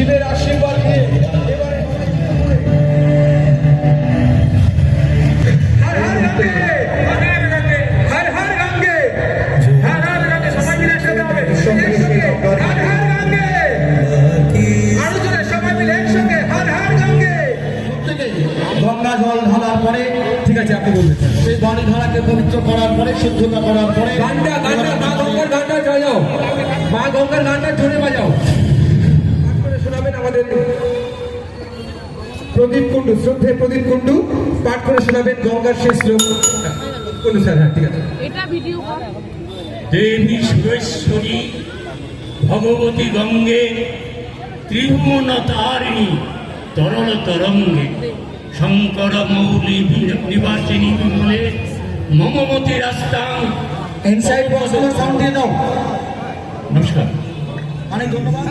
শিবের আশীর্বাদ নিয়ে গঙ্গা জল ঢালার পরে ঠিক আছে সেই ধনী ধরাকে পবিত্র করার পরে শুদ্ধতা করার পরে ঘণ্টা ঘণ্টা মা গঙ্গার ঘণ্টা যাও মা গঙ্গার ঘণ্টা জোরে প্রদীপ কুণ্ডু শ্রদ্ধে প্রদীপ কুণ্ডু পাঠ করে শোনাবেন গঙ্গার শেষ শ্লোক। কুণ্ডু স্যার হ্যাঁ ঠিক আছে। এটা ভিডিও দেবী সুরেশ্বরী ভগবতী গঙ্গে ত্রিভুবন তারিণী তরল তরঙ্গে শঙ্কর মৌলি নিবাসিনী বিমলে মমমতি রাস্তাং ইনসাইড সাউন্ড দিয়ে দাও নমস্কার। অনেক ধন্যবাদ।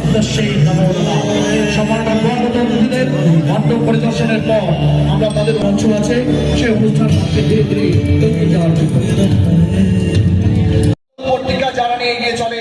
উপস্থিত পরিদর্শনের পর আমরা তাদের মঞ্চ আছে, সেই অনুষ্ঠান সবচেয়ে পত্রিকা যারা নিয়ে গিয়ে চলে